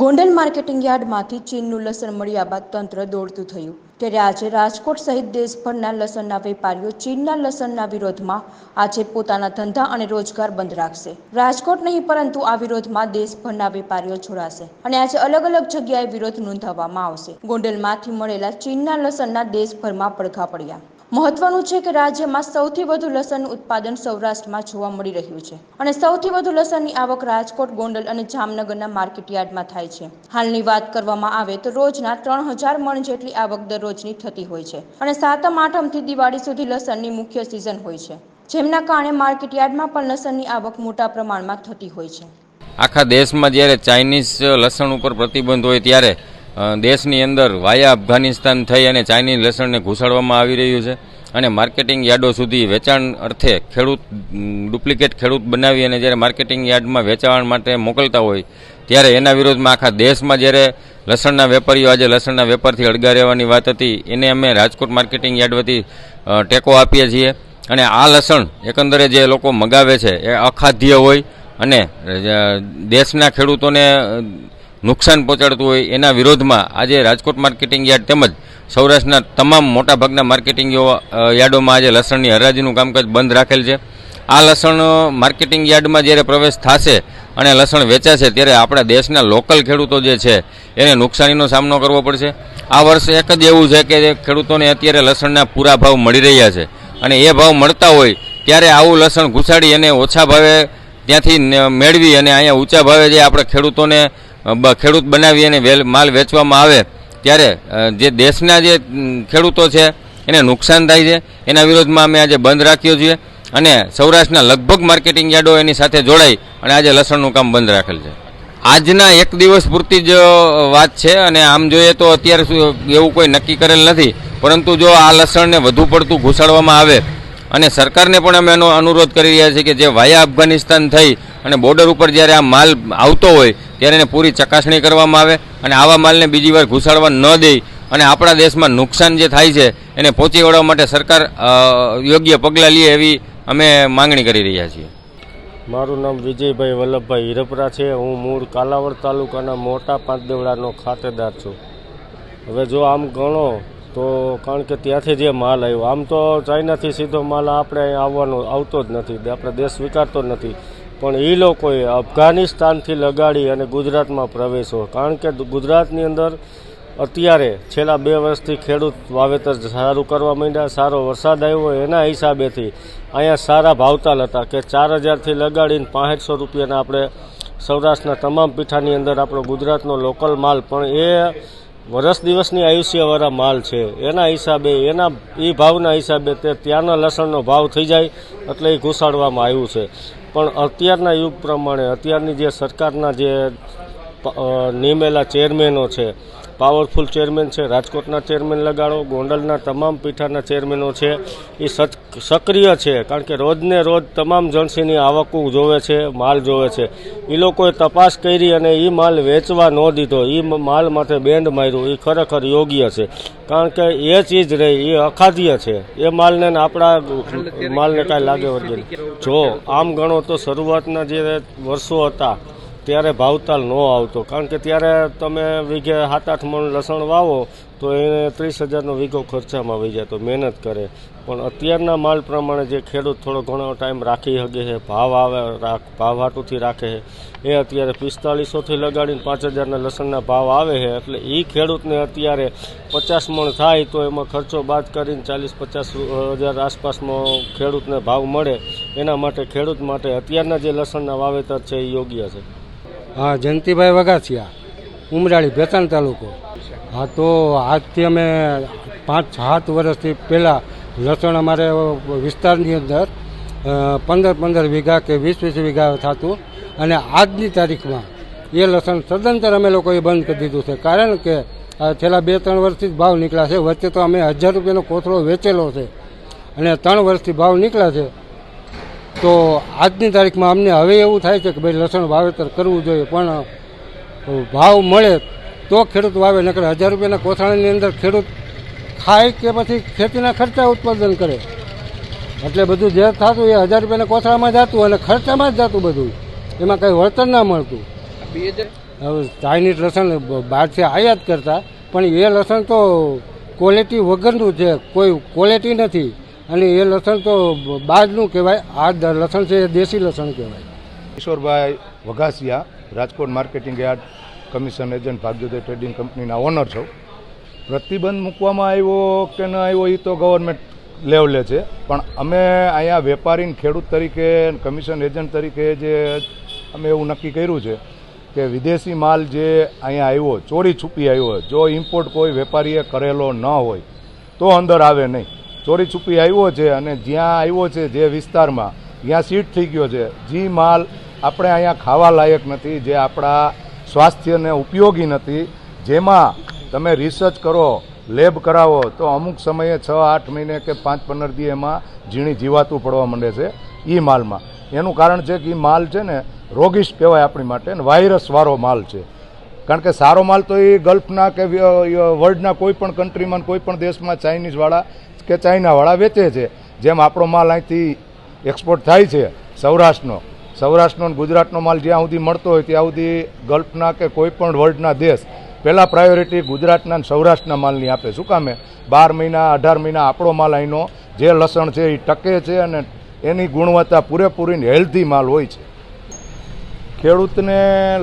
Gondal marketing યાર્ડમાંથી ચીનનું લસણ મળ્યા બાદ તંત્ર દોડતું થયું. ત્યારે આજે રાજકોટ સહિત દેશભરના લસણના વેપારીઓ ચીનના લસણના વિરોધમાં આજે પોતાના ધંધા અને રોજગાર બંધ રાખશે. રાજકોટ નહીં, પરંતુ આ વિરોધમાં દેશભરના વેપારીઓ જોડાશે અને આજે અલગ અલગ જગ્યાએ વિરોધ નોંધાવવામાં આવશે. ગોંડલમાંથી મળેલા ચીનના લસણના દેશભરમાં પડઘા પડ્યા. મહત્વનું છે કે રાજ્યમાં સૌથી વધુ લસણનું ઉત્પાદન સૌરાષ્ટ્રમાં જોવા મળી રહ્યું છે. અને સૌથી વધુ લસણની આવક રાજકોટ, ગોંડલ અને જામનગરના માર્કેટયાર્ડમાં થાય છે. હાલની વાત કરવામાં આવે તો રોજના ત્રણ હજાર મણ જેટલી આવક દરરોજની થતી હોય છે. અને સાતમ, આઠમથી દિવાળી સુધી લસણની મુખ્ય સિઝન હોય છે. જેમના કારણે માર્કેટ યાર્ડમાં પણ લસણની આવક મોટા પ્રમાણમાં થતી હોય છે. આખા દેશમાં જ્યારે ચાઇનીઝ લસણ ઉપર પ્રતિબંધ હોય ત્યારે દેશની અંદર વાયા અફઘાનિસ્તાન થઈ અને ચાઇનીઝ લસણને ઘૂસાડવામાં આવી રહ્યું છે અને માર્કેટિંગ યાર્ડો સુધી વેચાણ અર્થે ખેડૂત ડુપ્લિકેટ ખેડૂત બનાવી અને જ્યારે માર્કેટિંગ યાર્ડમાં વેચાણ માટે મોકલતા હોય, ત્યારે એના વિરોધમાં આખા દેશમાં જ્યારે લસણના વેપારીઓ આજે લસણના વેપારથી અળગા રહેવાની વાત હતી, એને અમે રાજકોટ માર્કેટિંગ યાર્ડ વતી ટેકો આપીએ છીએ. અને આ લસણ એકંદરે જે લોકો મગાવે છે, એ અખાદ્ય હોય અને દેશના ખેડૂતોને નુકસાન પહોંચાડતું હોય એના વિરોધમાં આજે રાજકોટ માર્કેટિંગ યાર્ડ તેમજ સૌરાષ્ટ્રના તમામ મોટાભાગના માર્કેટિંગ યાર્ડોમાં આજે લસણની હરાજીનું કામકાજ બંધ રાખેલ છે. આ લસણ માર્કેટિંગ યાર્ડમાં જ્યારે પ્રવેશ થશે અને લસણ વેચાશે ત્યારે આપણા દેશના લોકલ ખેડૂતો જે છે, એને નુકસાનીનો સામનો કરવો પડશે. આ વર્ષે એક જ એવું છે કે ખેડૂતોને અત્યારે લસણના પૂરા ભાવ મળી રહ્યા છે. અને એ ભાવ મળતા હોય ત્યારે આવું લસણ ઘૂસાડી અને ઓછા ભાવે ત્યાંથી મેળવી અને અહીંયા ઊંચા ભાવે જે આપણે ખેડૂતોને ખેડૂત બનાવી અને વેલ- માલ વેચવામાં આવે, ત્યારે જે દેશના જે ખેડૂતો છે, એને નુકસાન થાય છે. એના વિરોધમાં અમે આજે બંધ રાખ્યો છીએ અને સૌરાષ્ટ્રના લગભગ માર્કેટિંગ યાર્ડો એની સાથે જોડાઈ અને આજે લસણનું કામ બંધ રાખેલ છે. આજના એક દિવસ પૂરતી જ વાત છે અને આમ જોઈએ તો અત્યારે એવું કોઈ નક્કી કરેલ નથી. પરંતુ જો આ લસણને વધુ પડતું ઘૂસાડવામાં આવે અને સરકારને પણ અમે એનો અનુરોધ કરી રહ્યા છીએ કે જે વાયા અફઘાનિસ્તાન થઈ અને બોર્ડર ઉપર જ્યારે આ માલ આવતો હોય, ત્યારે એને પૂરી ચકાસણી કરવામાં આવે અને આવા માલને બીજી વાર ઘૂસાડવા ન દે અને આપણા દેશમાં નુકસાન જે થાય છે, એને પહોંચી વળવા માટે સરકાર યોગ્ય પગલાં લે એવી અમે માંગણી કરી રહ્યા છીએ. મારું નામ વિજયભાઈ વલ્લભભાઈ હિરપરા છે. હું મૂળ કાલાવડ તાલુકાના મોટા પાંચદેવડાનો ખાતેદાર છું. હવે જો આમ ગણો, તો કારણ કે ત્યાંથી જે માલ આવ્યો, આમ તો ચાઇનાથી સીધો માલ આપણે અહીંયા આવવાનો, આવતો જ નથી. આપણે દેશ સ્વીકારતો જ નથી. પણ એ લોકોએ અફઘાનિસ્તાનથી લગાડી અને ગુજરાતમાં પ્રવેશો કારણ કે ગુજરાતની અંદર અત્યારે છેલ્લા બે વર્ષથી ખેડૂત વાવેતર સારું કરવા માંડ્યા, સારો વરસાદ આવ્યો એના હિસાબેથી અહીંયા સારા ભાવતાલ હતા કે ચાર હજારથી લગાડીને પાંસઠસો રૂપિયાના આપણે સૌરાષ્ટ્રના તમામ પીઠાની અંદર આપણો ગુજરાતનો લોકલ માલ, પણ એ વરસ દિવસની આયુષ્યવાળા માલ છે. એના હિસાબે, એના એ ભાવના હિસાબે તે ત્યાંના લસણનો ભાવ થઈ જાય એટલે એ ઘુસાડવામાં આવ્યું છે. પણ અત્યારના યુગ પ્રમાણે અત્યારની જે સરકારના જે નિમેલા ચેરમેનો છે. પાવરફુલ ચેરમેન છે. રાજકોટના ચેરમેન લગાડો. ગોંડલના તમામ પીઠાના ચેરમેનો છે. એ સક્રિય છે, કારણ કે રોજને રોજ તમામ જણસીની આવકો જોવે છે, માલ જોવે છે. એ લોકોએ તપાસ કરી અને એ માલ વેચવા ન દીધો. એ માલ માટે બેન્ડ માર્યું. એ ખરેખર યોગ્ય છે. કારણ કે એ ચીજ રહી એ અખાદ્ય છે. એ માલને આપણા માલને કાંઈ લાગે વર્ગે જો, આમ ગણો તો શરૂઆતના જે વર્ષો હતા ત્યારે ભાવતાલ ન આવતો. કારણ કે ત્યારે તમે વીઘે સાત આઠ મણ લસણ વાવો, તો એને ત્રીસ હજારનો વીઘો ખર્ચામાં વહી જાય, તો મહેનત કરે. પણ અત્યારના માલ પ્રમાણે જે ખેડૂત થોડો ઘણો ટાઈમ રાખી શકે છે, ભાવ આવે, રાખ, ભાવ હાટુથી રાખે છે, એ અત્યારે પિસ્તાલીસોથી લગાડીને પાંચ હજારના લસણના ભાવ આવે છે. એટલે એ ખેડૂતને અત્યારે પચાસ મણ થાય, તો એમાં ખર્ચો બાદ કરીને ચાલીસ, પચાસ હજાર આસપાસમાં ખેડૂતને ભાવ મળે. એના માટે, ખેડૂત માટે અત્યારના જે લસણના વાવેતર છે એ યોગ્ય છે. હા, જયંતિભાઈ વગાસિયા, ઉમરાળી ભેતાન તાલુકો. હા, તો આજથી અમે પાંચ, સાત વર્ષથી પહેલાં લસણ અમારે વિસ્તારની અંદર પંદર પંદર વીઘા કે વીસ વીસ વીઘા થતું અને આજની તારીખમાં એ લસણ સદંતર અમે લોકોએ બંધ કરી દીધું છે. કારણ કે છેલ્લા બે, ત્રણ વર્ષથી જ ભાવ નીકળ્યા છે. વચ્ચે તો અમે હજાર રૂપિયાનો કોથળો વેચેલો છે અને ત્રણ વર્ષથી ભાવ નીકળ્યા છે. તો આજની તારીખમાં અમને હવે એવું થાય છે કે ભાઈ લસણ વાવેતર કરવું જોઈએ, પણ ભાવ મળે તો ખેડૂત વાવે, નકર હજાર રૂપિયાના કોથળાની અંદર ખેડૂત ખાય કે પછી ખેતીના ખર્ચા ઉત્પાદન કરે. એટલે બધું જે થતું એ હજાર રૂપિયાના કોથળામાં જતું અને ખર્ચામાં જ જતું બધું. એમાં કંઈ વળતર ના મળતું. હવે ચાઇનીઝ લસણ બહારથી આયાત કરતા, પણ એ લસણ તો ક્વોલિટી વગરનું છે, કોઈ ક્વોલિટી નથી. અને એ લસણ તો બહારનું કહેવાય, આ લસણ છે એ દેશી લસણ કહેવાય. Kishorbhai Vaghasiya, Rajkot marketing yard commission agent, Bhagyoday trading કંપનીના ઓનર છું. પ્રતિબંધ મૂકવામાં આવ્યો કે ન આવ્યો એ તો ગવર્મેન્ટ લેવલે છે. પણ અમે અહીંયા વેપારી ખેડૂત તરીકે, કમિશન એજન્ટ તરીકે જે અમે એવું નક્કી કર્યું છે કે વિદેશી માલ જે અહીંયા આવ્યો, ચોરી છુપી આવ્યો જો ઇમ્પોર્ટ કોઈ વેપારીએ કરેલો ન હોય, તો અંદર આવે નહીં. ચોરી છુપી આવ્યો છે અને જ્યાં આવ્યો છે જે વિસ્તારમાં, ત્યાં સીટ થઈ ગયો છે. જે માલ આપણે અહીંયા ખાવા લાયક નથી, જે આપણા સ્વાસ્થ્યને ઉપયોગી નથી. જેમાં તમે રિસર્ચ કરો લેબ કરાવો, તો અમુક સમયે છ, આઠ મહિને કે પાંચ, પંદર દી એમાં ઝીણી જીવાતું પડવા માંડે છે એ માલમાં. એનું કારણ છે કે એ માલ છે ને રોગીશ કહેવાય આપણી માટે, ને વાયરસવાળો માલ છે. કારણ કે સારો માલ તો એ ગલ્ફના કે વર્લ્ડના કોઈ પણ કન્ટ્રીમાં કોઈ પણ દેશમાં ચાઇનીઝવાળા કે ચાઇનાવાળા વેચે છે. જેમ આપણો માલ અહીંથી એક્સપોર્ટ થાય છે સૌરાષ્ટ્રનો. સૌરાષ્ટ્રનો ગુજરાતનો માલ જ્યાં સુધી મળતો હોય ત્યાં સુધી ગલ્ફના કે કોઈ પણ વર્લ્ડના દેશ પહેલાં પ્રાયોરિટી ગુજરાતના અને સૌરાષ્ટ્રના માલની આપે. શું કામે બાર મહિના, અઢાર મહિના આપણો માલ અહીંનો જે લસણ છે એ ટકે છે અને એની ગુણવત્તા પૂરેપૂરી હેલ્ધી માલ હોય છે. ખેડૂતને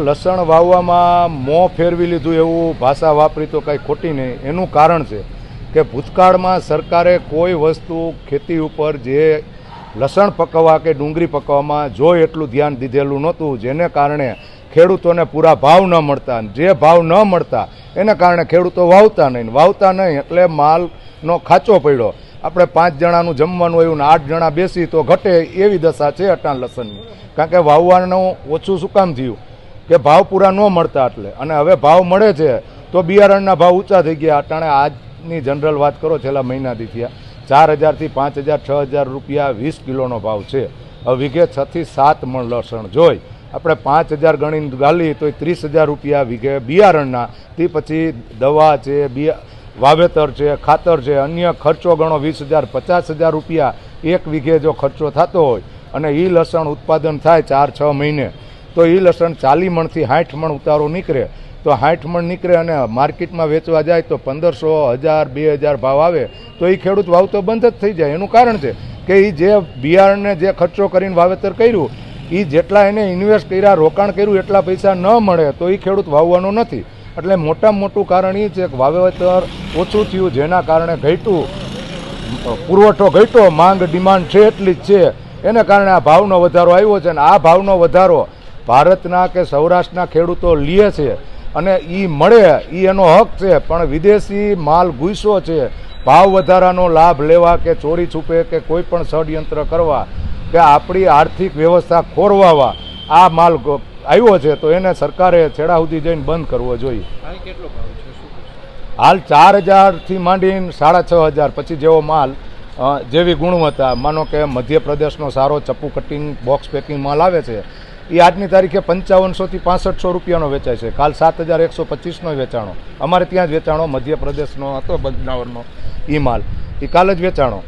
લસણ વાવવામાં મોં ફેરવી લીધું એવું ભાષા વાપરી તો કાંઈ ખોટી નહીં. એનું કારણ છે કે ભૂતકાળમાં સરકારે કોઈ વસ્તુ ખેતી ઉપર જે લસણ પકવવા કે ડુંગળી પકવવામાં જો એટલું ધ્યાન દીધેલું નહોતું, જેને કારણે ખેડૂતોને પૂરા ભાવ ન મળતા જે ભાવ ન મળતા, એને કારણે ખેડૂતો વાવતા નહીં. વાવતા નહીં એટલે માલનો ખાચો પડ્યો. આપણે પાંચ જણાનું જમવાનું હોય ને આઠ જણા બેસી તો ઘટે એવી દશા છે અટાણ લસણની. કારણ કે વાવવાનું ઓછું શું કામ થયું? કે ભાવ પૂરા ન મળતા એટલે. અને હવે ભાવ મળે છે, તો બિયારણના ભાવ ઊંચા થઈ ગયા. અટાણે આજની જનરલ વાત કરો, છેલ્લા મહિનાથી થયા. ચાર હજારથી પાંચ હજાર, છ હજાર રૂપિયા વીસ કિલોનો ભાવ છે. હવે વીઘે છથી સાત મણ લસણ જોઈ. આપણે પાંચ હજાર ગણીને ગાલી તો ત્રીસ હજાર રૂપિયા વીઘે બિયારણના. તે પછી દવા છે, બિયા વાવેતર છે, ખાતર છે, અન્ય ખર્ચો ગણો વીસ હજાર, પચાસ હજાર રૂપિયા એક વીઘે જો ખર્ચો થતો હોય અને એ લસણ ઉત્પાદન થાય ચાર, છ મહિને, તો એ લસણ ચાલી મણથી સાઠ મણ ઉતારો નીકળે. તો સાઠ મણ નીકળે અને માર્કેટમાં વેચવા જાય તો પંદરસો, હજાર, બે હજાર ભાવ આવે, તો એ ખેડૂત વાવતો બંધ જ થઈ જાય. એનું કારણ છે કે એ જે બિયારણને જે ખર્ચો કરીને વાવેતર કર્યું એ જેટલા એને ઇન્વેસ્ટ કર્યા, રોકાણ કર્યું, એટલા પૈસા ન મળે, તો એ ખેડૂત વાવવાનો નથી. એટલે મોટામાં મોટું કારણ એ છે કે વાવેતર ઓછું થયું, જેના કારણે ઘટ્યું. પુરવઠો ઘટ્યો, માંગ ડિમાન્ડ છે એટલી જ છે. એને કારણે આ ભાવનો વધારો આવ્યો છે અને આ ભાવનો વધારો ભારતના કે સૌરાષ્ટ્રના ખેડૂતો લે છે અને એ મળે એ એનો હક છે. પણ વિદેશી માલ ગુસ્સો છે. ભાવ વધારાનો લાભ લેવા કે ચોરી છૂપે કે કોઈ પણ ષડયંત્ર કરવા કે આપણી આર્થિક વ્યવસ્થા ખોરવાવા, આ માલ આવ્યો છે તો એને સરકારે છેડા સુધી જઈને બંધ કરવો જોઈએ. હાલ ચાર હજારથી માંડીને સાડા છ હજાર પછી જેવો માલ જેવી ગુણવત્તા માનો કે મધ્યપ્રદેશનો સારો ચપ્પુ કટિંગ બોક્સ પેકિંગ માલ આવે છે એ આજની તારીખે પંચાવનસોથી પાસઠસો રૂપિયાનો વેચાય છે. કાલ સાત હજાર એકસો પચીસનો વેચાણો. અમારે ત્યાં જ વેચાણો મધ્યપ્રદેશનો હતો બદનાવરનો એ માલ. એ કાલે જ વેચાણો.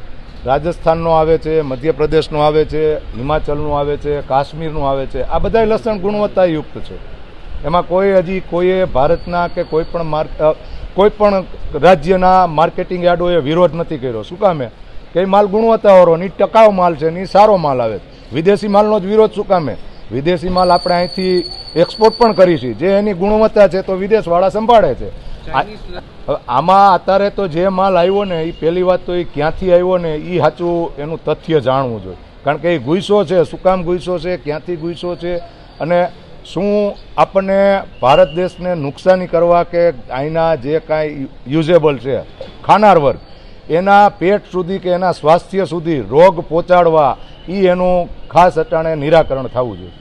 રાજસ્થાનનો આવે છે, મધ્યપ્રદેશનો આવે છે, હિમાચલનું આવે છે, કાશ્મીરનું આવે છે. આ બધાય લસણ ગુણવત્તાયુક્ત છે. એમાં કોઈ હજી કોઈએ ભારતના કે કોઈ પણ માર્ક કોઈ પણ રાજ્યના માર્કેટિંગ યાર્ડોએ વિરોધ નથી કર્યો. શું કામે? કે માલ ગુણવત્તાવાળો, ની ટકાઉ માલ છે, ની સારો માલ આવે વિદેશી માલનો જ વિરોધ શું કામે? વિદેશી માલ આપણે અહીંથી એક્સપોર્ટ પણ કરી છે જે એની ગુણવત્તા છે તો વિદેશવાળા સંભાળે છે. આમાં અત્યારે તો જે માલ આવ્યો ને એ પહેલી વાત તો એ ક્યાંથી આવ્યો ને એ સાચું એનું તથ્ય જાણવું જોઈએ. કારણ કે એ ગુઈસો છે, શું કામ છે, ક્યાંથી ગુઈસો છે, અને શું આપણને ભારત દેશને નુકસાની કરવા કે અહીંના જે કાંઈ યુઝેબલ છે, ખાનાર વર્ગ, એના પેટ સુધી કે એના સ્વાસ્થ્ય સુધી રોગ પહોંચાડવા એ એનું ખાસ અટાણે નિરાકરણ થવું જોઈએ.